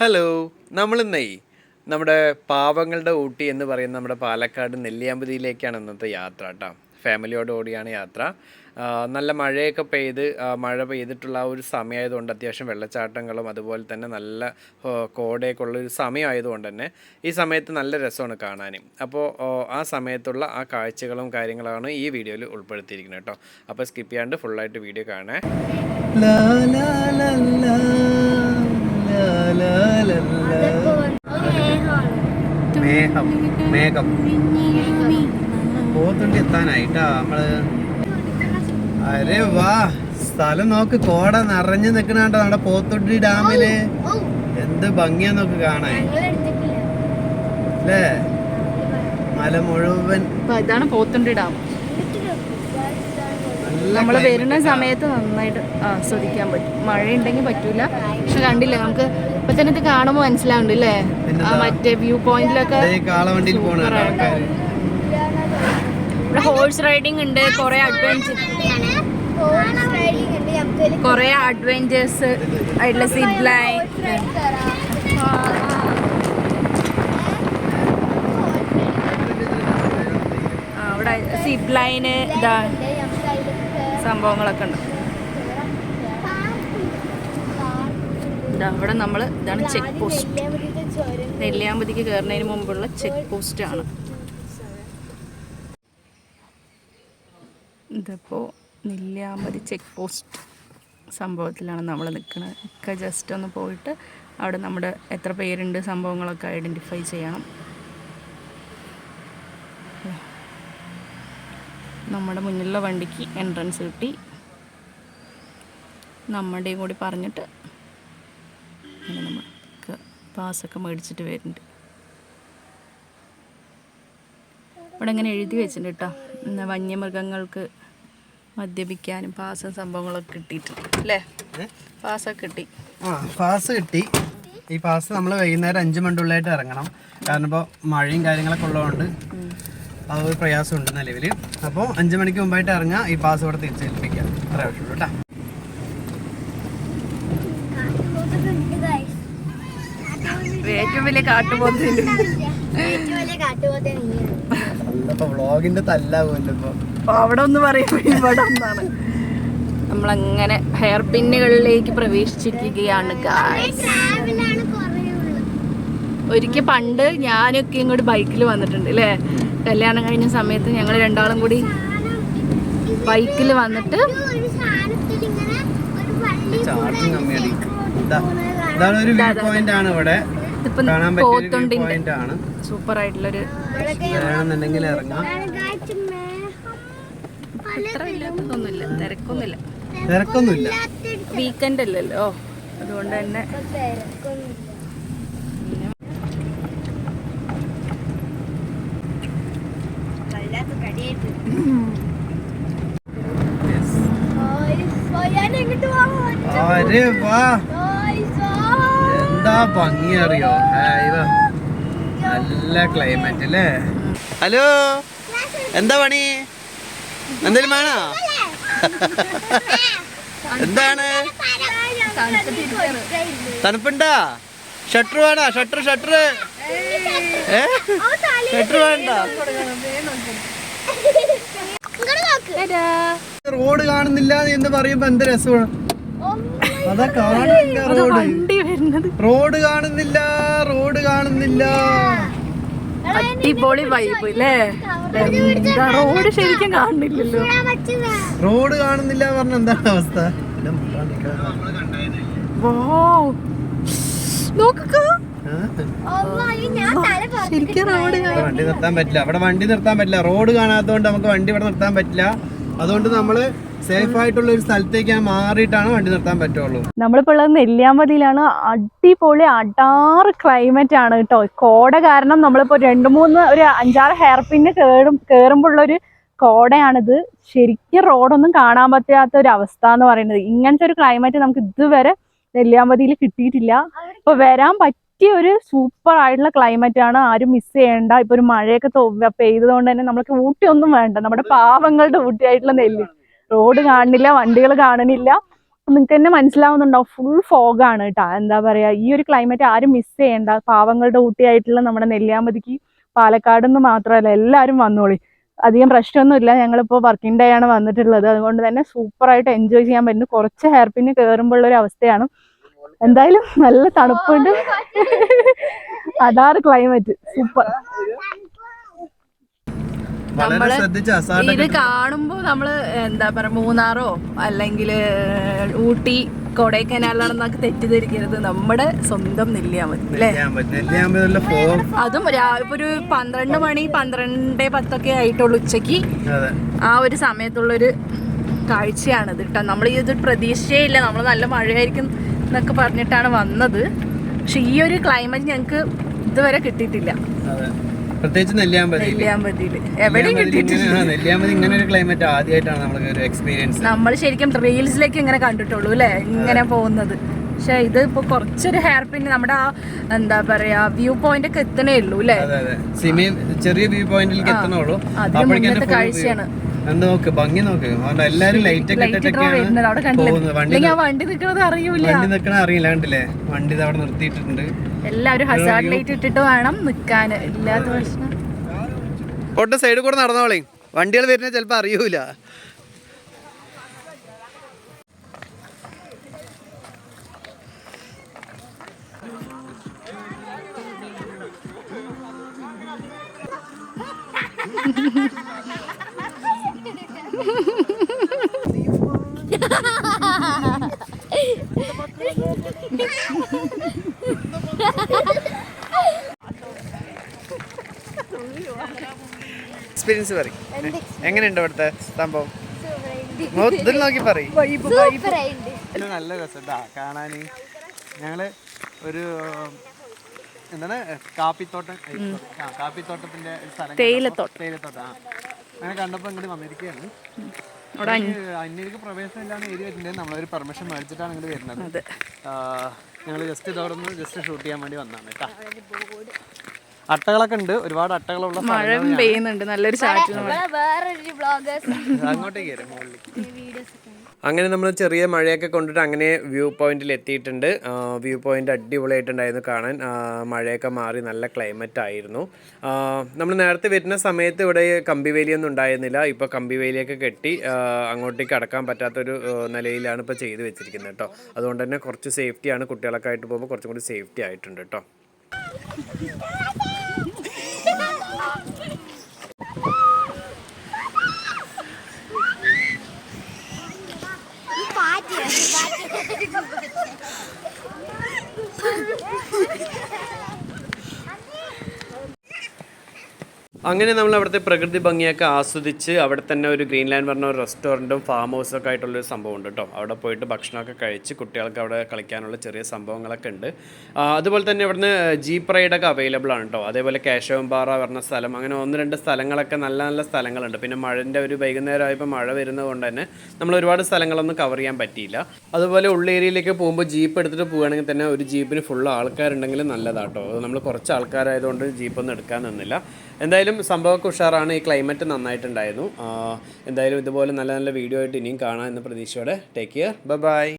Hello നമ്മളിന്നേ നമ്മുടെ പാവങ്ങളുടെ ഊട്ടി എന്ന് പറയുന്ന നമ്മുടെ പാലക്കാട് നെല്ലിയാമ്പതിയിലേക്കാണ് ഇന്നത്തെ യാത്ര കേട്ടോ ഫാമിലിയോട് കൂടിയാണ് യാത്ര. നല്ല മഴയൊക്കെ പെയ്ത് മഴ പെയ്തിട്ടുള്ള ആ ഒരു സമയമായതുകൊണ്ട് അത്യാവശ്യം വെള്ളച്ചാട്ടങ്ങളും അതുപോലെ തന്നെ നല്ല കോടയൊക്കെ ഉള്ളൊരു സമയമായതുകൊണ്ട് തന്നെ ഈ സമയത്ത് നല്ല രസമാണ് കാണാനും. അപ്പോൾ ആ സമയത്തുള്ള ആ കാഴ്ചകളും കാര്യങ്ങളാണ് ഈ വീഡിയോയിൽ ഉൾപ്പെടുത്തിയിരിക്കുന്നത് കേട്ടോ അപ്പോൾ സ്കിപ്പ് ചെയ്യാണ്ട് ഫുള്ളായിട്ട് വീഡിയോ കാണാൻ. മേഘം പോത്തുണ്ടി എത്താനായിട്ടാ നമ്മൾ. അരെ വാ സ്ഥലം നോക്ക് കോട നിറഞ്ഞു നിക്കണാണ്ടോ നമ്മുടെ പോത്തുണ്ടി ഡാമിൽ. എന്ത് ഭംഗിയാ നോക്ക് കാണാൻ. അല്ലേ? മല മുഴുവൻ. ഇതാണ് പോത്തുണ്ടി ഡാം. നമ്മൾ വരുന്ന സമയത്ത് നന്നായിട്ട് ആസ്വദിക്കാൻ പറ്റും. മഴ ഉണ്ടെങ്കിൽ പറ്റൂല. പക്ഷെ കണ്ടില്ലേ നമുക്ക് ഇപ്പൊ തന്നെ ഇത് കാണുമ്പോൾ മനസ്സിലാവുന്നുണ്ട് അല്ലേ ആ മറ്റേ വ്യൂ പോയിന്റിലൊക്കെ ഇവിടെ ഹോഴ്സ് റൈഡിംഗ് ഉണ്ട് കുറെ അഡ്വഞ്ചർ കുറെ അഡ്വഞ്ചേഴ്സ് ആയിട്ടുള്ള സിപ്പ് ലൈൻ അവിടെ സിപ്പ് ലൈന് ഇതാ. സംഭവങ്ങളൊക്കെ ഉണ്ട്. അവിടെ നമ്മൾ ഇതാണ് ചെക്ക് പോസ്റ്റ് നെല്ലിയാമ്പതിക്ക് കയറുന്നതിന് മുമ്പുള്ള ചെക്ക് പോസ്റ്റ് ആണ്. ഇതിപ്പോൾ നെല്ലിയാമ്പതി ചെക്ക് പോസ്റ്റ് സംഭവത്തിലാണ് നമ്മൾ നിൽക്കുന്നത് ഒക്കെ ജസ്റ്റ് ഒന്ന് പോയിട്ട് അവിടെ നമ്മുടെ എത്ര പേരുണ്ട് സംഭവങ്ങളൊക്കെ ഐഡന്റിഫൈ ചെയ്യണം. നമ്മുടെ മുന്നിലുള്ള വണ്ടിക്ക് എൻട്രൻസ് കിട്ടി. നമ്മുടെയും കൂടി പറഞ്ഞിട്ട് അങ്ങനെ നമുക്ക് പാസ്സൊക്കെ മേടിച്ചിട്ട് വരുന്നുണ്ട്. ഇവിടെ ഇങ്ങനെ എഴുതി വെച്ചിട്ടുണ്ട് കേട്ടോ. വന്യമൃഗങ്ങൾക്ക് മദ്യപിക്കാനും പാസും സംഭവങ്ങളൊക്കെ കിട്ടിയിട്ടുണ്ട് അല്ലേ? പാസ്സൊക്കെ കിട്ടി. ആ പാസ് കിട്ടി. ഈ പാസ് നമ്മൾ വൈകുന്നേരം അഞ്ച് മണിക്കുള്ളിലായിട്ട് ഇറങ്ങണം. കാരണം ഇപ്പോൾ മഴയും കാര്യങ്ങളൊക്കെ ഉള്ളതുകൊണ്ട് ആ ഒരു പ്രയാസമുണ്ട് നിലവിൽ അപ്പോൾ അഞ്ച് മണിക്ക് മുമ്പായിട്ട് ഇറങ്ങാം. ഈ പാസ് ഇവിടെ തിരിച്ചേൽപ്പിക്കാം. അത്ര ആവശ്യമുള്ളൂ കേട്ടോ. ഏറ്റവും വലിയ കാട്ടുപോത്തിന് ഇപ്പോൾ അപ്പോൾ അവിടെ ഒന്ന് പറയുമ്പോൾ ഇവിടെ ഒന്നാണ്. നമ്മളങ്ങനെ ഹെയർ പിന്നുകളിലേക്ക് പ്രവേശിച്ചിരിക്കുകയാണ് ഒരിക്കൽ പണ്ട് ഞാനൊക്കെ ഇങ്ങോട്ട് ബൈക്കിൽ വന്നിട്ടുണ്ട് അല്ലേ കല്യാണം കഴിഞ്ഞ സമയത്ത് ഞങ്ങൾ രണ്ടാളും കൂടി ബൈക്കിൽ വന്നിട്ട് ചാർജും കമ്മിയാണ് ഇതാ. ഇതാണ് ഒരു വ്യൂ പോയിന്റ് ആണ് ഇവിടെ. കാണാൻ പറ്റിയ വ്യൂ പോത്തുണ്ടിന്റെ സൂപ്പർ ആയിട്ടുള്ളൊരു ഇല്ലാത്തതൊന്നുമില്ല തിരക്കൊന്നുമില്ല. തിരക്കൊന്നുമില്ല. വീക്കെൻഡ് അല്ലല്ലോ. അതുകൊണ്ട് തന്നെ അരെ വാ. എന്താ ഭംഗി അറിയോ. നല്ല ക്ലൈമറ്റ് അല്ലേ? ഹലോ? എന്താ പണി? എന്തേലും വേണോ? എന്താണ്? തണുപ്പുണ്ടാ? ഷട്ടർ വേണോ? Shutter shutter. ഷട്ടർ വേണ്ട? റോഡ് കാണുന്നില്ല എന്ന് പറയുമ്പോ എന്ത് രസമാണ്? അതാ കാണുന്നില്ല റോഡ്. വണ്ടി വരുന്നത്. റോഡ് കാണുന്നില്ല റോഡ് കാണുന്നില്ല. അടിപൊളി വൈബ് അല്ലേ റോഡ് ശരിക്കും കാണുന്നില്ലല്ലോ റോഡ് കാണുന്നില്ല പറഞ്ഞ എന്താണ് അവസ്ഥ? വോ. നോക്കുക ശരിക്കും റോഡ് ഇവിടെ വണ്ടി നിർത്താൻ പറ്റില്ല. അവിടെ വണ്ടി നിർത്താൻ പറ്റില്ല. റോഡ് കാണാത്തതുകൊണ്ട് നമുക്ക് വണ്ടി ഇവിടെ നിർത്താൻ പറ്റില്ല. അതുകൊണ്ട് നമ്മൾ സേഫ് ആയിട്ടുള്ള ഒരു സ്ഥലത്തേക്ക് മാറിയിട്ടാണ് വണ്ടി നിർത്താൻ പറ്റുള്ളൂ. നമ്മളിപ്പോൾ ഉള്ളത് നെല്ലിയാമ്പതിയിലാണ്. അടിപൊളി അടാറ് ക്ലൈമറ്റ് ആണ് കേട്ടോ. കോട കാരണം നമ്മളിപ്പോൾ രണ്ട് മൂന്ന് ഒരു അഞ്ചാറ് ഹെയർ പിന്നെ കേറും കയറുമ്പോഴുള്ളൊരു കോടയാണിത്. ശരിക്കും റോഡൊന്നും കാണാൻ പറ്റാത്ത ഒരു അവസ്ഥ എന്ന് പറയുന്നത്. ഇങ്ങനത്തെ ഒരു ക്ലൈമറ്റ് നമുക്ക് ഇതുവരെ നെല്ലിയാമ്പതിയിൽ കിട്ടിയിട്ടില്ല. ഇപ്പൊ വരാൻ പറ്റിയ ഒരു സൂപ്പർ ആയിട്ടുള്ള ക്ലൈമറ്റ് ആണ്. ആരും മിസ് ചെയ്യേണ്ട. ഇപ്പൊ ഒരു മഴയൊക്കെ പെയ്തതുകൊണ്ട് തന്നെ നമ്മൾക്ക് ഊട്ടി ഒന്നും വേണ്ട. നമ്മുടെ പാവങ്ങളുടെ ഊട്ടിയായിട്ടുള്ള നെല്ല്. റോഡ് കാണുന്നില്ല വണ്ടികൾ കാണുന്നില്ല. നിങ്ങൾക്ക് തന്നെ മനസ്സിലാവുന്നുണ്ടാവും ഫുൾ ഫോഗാണ് കേട്ടോ എന്താ പറയാ? ഈ ഒരു ക്ലൈമറ്റ് ആരും മിസ് ചെയ്യണ്ട. പാവങ്ങളുടെ ഊട്ടിയായിട്ടുള്ള നമ്മുടെ നെല്ലിയാമ്പതിക്ക് പാലക്കാട് നിന്ന് മാത്രമല്ല എല്ലാവരും വന്നോളി. അധികം പ്രശ്നമൊന്നുമില്ല. ഞങ്ങളിപ്പോൾ വർക്കിംഗ് ഡേ ആണ് വന്നിട്ടുള്ളത്. അതുകൊണ്ട് തന്നെ സൂപ്പറായിട്ട് എൻജോയ് ചെയ്യാൻ പറ്റുന്നു. കുറച്ച് ഹെയർ പിന്ന് കയറുമ്പോഴുള്ള ഒരു അവസ്ഥയാണ്. എന്തായാലും നല്ല തണുപ്പുണ്ട്. അതാണ് ക്ലൈമറ്റ് സൂപ്പർ അസാധ ഇത് കാണുമ്പോ നമ്മൾ എന്താ പറയാ മൂന്നാറോ അല്ലെങ്കിൽ ഊട്ടി കൊടൈക്കനാലാണെന്നൊക്കെ തെറ്റിദ്ധരിക്കരുത്. നമ്മുടെ സ്വന്തം നെല്ലിയാമ്പതി അല്ലേ? അതും ഇപ്പൊ ഒരു പന്ത്രണ്ട് മണി പന്ത്രണ്ട് പത്തൊക്കെ ആയിട്ടുള്ളൂ ഉച്ചയ്ക്ക് ആ ഒരു സമയത്തുള്ളൊരു കാഴ്ചയാണിത് കേട്ടോ. നമ്മൾ ഇത് പ്രതീക്ഷയേ ഇല്ല. നമ്മൾ നല്ല മഴയായിരിക്കും എന്നൊക്കെ പറഞ്ഞിട്ടാണ് വന്നത്. പക്ഷെ ഈ ഒരു ക്ലൈമറ്റ് ഞങ്ങൾക്ക് ഇതുവരെ കിട്ടിയിട്ടില്ല. പ്രത്യേകിച്ച് നെല്ലിയാമ്പതി നെല്ലിയാമ്പതിയിൽ എവിടെയും കിട്ടിയിട്ടില്ല. നെല്ലിയാമ്പതി ഇങ്ങനെ ഒരു ക്ലൈമറ്റ് ആദ്യമായിട്ടാണ് നമ്മൾക്ക് ഒരു എക്സ്പീരിയൻസ് നമ്മൾ ശരിക്കും റീൽസിലേക്ക് ഇങ്ങനെ കണ്ടിട്ടുള്ളൂ അല്ലേ? ഇങ്ങനെ പോകുന്നത്. പക്ഷെ ഇത് ഇപ്പൊ കുറച്ചൊരു ഹെയർ പിൻ നമ്മുടെ ആ എന്താ പറയാ വ്യൂ പോയിന്റ് ഒക്കെ എത്തണേ ഉള്ളൂ അല്ലേ? ചെറിയ വ്യൂ പോയിന്റിലേക്ക് എത്തണുള്ളൂ കാഴ്ചയാണ്. എന്ത് നോക്ക് ഭംഗി നോക്ക്. എല്ലാരും ലൈറ്റ് ഒക്കെ വരുന്നത് ഇട്ടിട്ടൊക്കെയാണ് പോകുന്നത്. വണ്ടി വണ്ടി നിൽക്കുന്നത് അറിയൂല. വണ്ടി നിൽക്കണ അറിയില്ല കണ്ടില്ലേ? വണ്ടി അവിടെ നിർത്തിയിട്ടുണ്ട് എല്ലാവരും ഹസാർഡ് ലൈറ്റ് ഇട്ടിട്ട് വേണം നിക്കാൻ. ഇല്ലാത്ത പ്രശ്നം. ഒട്ട് സൈഡിൽ കൂടെ നടന്നോളേ. വണ്ടികൾ വരുന്ന ചിലപ്പോ അറിയൂല. എക്സ്പീരിയൻസ് പറയും. എങ്ങനെയുണ്ട് അവിടുത്തെ സംഭവം? ഇതിൽ നോക്കി പറയും. നല്ല രസാ കാണാന് ഞങ്ങൾ ഒരു എന്താണ് കാപ്പിത്തോട്ടം കാപ്പിത്തോട്ടത്തിന്റെ തേയിലത്തോട്ടം. തേയിലത്തോട്ടം ആ. അങ്ങനെ കണ്ടപ്പോൾ ഇങ്ങോട്ട് വന്നിരിക്കുകയാണ് അവിടെ അന്യർക്ക് പ്രവേശനം ഇല്ലാന്ന് എഴുതി വെച്ചിട്ടുണ്ടെങ്കിൽ നമ്മളൊരു പെർമിഷൻ മേടിച്ചിട്ടാണ് ഇങ്ങോട്ട് വരുന്നത്. അതെ. ഞങ്ങൾ ജസ്റ്റ് ഇതോടൊന്ന് ജസ്റ്റ് ഷൂട്ട് ചെയ്യാൻ വേണ്ടി വന്നതാണ് കേട്ടോ അട്ടകളൊക്കെ ഉണ്ട്. ഒരുപാട് അട്ടകളുള്ള മഴയും പെയ്യുന്നുണ്ട്. നല്ലൊരു അങ്ങോട്ടേക്ക് വരും മുകളിൽ അങ്ങനെ നമ്മൾ ചെറിയ മഴയൊക്കെ കൊണ്ടിട്ട് അങ്ങനെ വ്യൂ പോയിന്റിൽ എത്തിയിട്ടുണ്ട്. വ്യൂ പോയിന്റ് അടിപൊളിയായിട്ടുണ്ടായിരുന്നു കാണാൻ. മഴയൊക്കെ മാറി നല്ല ക്ലൈമറ്റ് ആയിരുന്നു. നമ്മൾ നേരത്തെ വരുന്ന സമയത്ത് ഇവിടെ കമ്പിവേലിയൊന്നും ഉണ്ടായിരുന്നില്ല. ഇപ്പോൾ കമ്പിവേലിയൊക്കെ കെട്ടി അങ്ങോട്ടേക്ക് അടക്കാൻ പറ്റാത്തൊരു നിലയിലാണ് ഇപ്പോൾ ചെയ്തു വെച്ചിരിക്കുന്നത് കേട്ടോ. അതുകൊണ്ട് തന്നെ കുറച്ച് സേഫ്റ്റിയാണ് കുട്ടികളൊക്കെ ആയിട്ട് പോകുമ്പോൾ കുറച്ചും കൂടി സേഫ്റ്റി ആയിട്ടുണ്ട് കേട്ടോ. അങ്ങനെ നമ്മൾ അവിടുത്തെ പ്രകൃതി ഭംഗിയൊക്കെ ആസ്വദിച്ച് അവിടെ തന്നെ ഒരു ഗ്രീൻലാൻഡ് പറഞ്ഞ ഒരു റെസ്റ്റോറന്റും ഫാം ഹൗസും ഒക്കെ ആയിട്ടുള്ളൊരു സംഭവം ഉണ്ട് കേട്ടോ. അവിടെ പോയിട്ട് ഭക്ഷണമൊക്കെ കഴിച്ച് കുട്ടികൾക്ക് അവിടെ കളിക്കാനുള്ള ചെറിയ സംഭവങ്ങളൊക്കെ ഉണ്ട്. അതുപോലെ തന്നെ ഇവിടുന്ന് ജീപ്പ് റൈഡൊക്കെ അവൈലബിൾ ആണ് കേട്ടോ. അതേപോലെ കേശവംപാറ പറഞ്ഞ സ്ഥലം അങ്ങനെ ഒന്ന് രണ്ട് സ്ഥലങ്ങളൊക്കെ നല്ല നല്ല സ്ഥലങ്ങളുണ്ട്. പിന്നെ മഴന്റെ ഒരു വൈകുന്നേരം ആയപ്പോൾ മഴ വരുന്നത് കൊണ്ട് തന്നെ നമ്മൾ ഒരുപാട് സ്ഥലങ്ങളൊന്നും കവർ ചെയ്യാൻ പറ്റിയില്ല. അതുപോലെ ഉള്ള ഏരിയയിലേക്ക് പോകുമ്പോൾ ജീപ്പ് എടുത്തിട്ട് പോവുകയാണെങ്കിൽ തന്നെ ഒരു ജീപ്പിന് ഫുൾ ആൾക്കാരുണ്ടെങ്കിൽ നല്ലതാട്ടോ അത് നമ്മൾ കുറച്ച് ആൾക്കാരായതുകൊണ്ട് ജീപ്പൊന്നും എടുക്കാൻ നിന്നില്ല. എന്തായാലും സംഭവമൊക്കെ ഉഷാറാണ്. ഈ ക്ലൈമറ്റ് നന്നായിട്ടുണ്ടായിരുന്നു. എന്തായാലും ഇതുപോലെ നല്ല നല്ല വീഡിയോ ആയിട്ട് ഇനിയും കാണാം എന്ന പ്രതീക്ഷയോടെ. Take care bye bye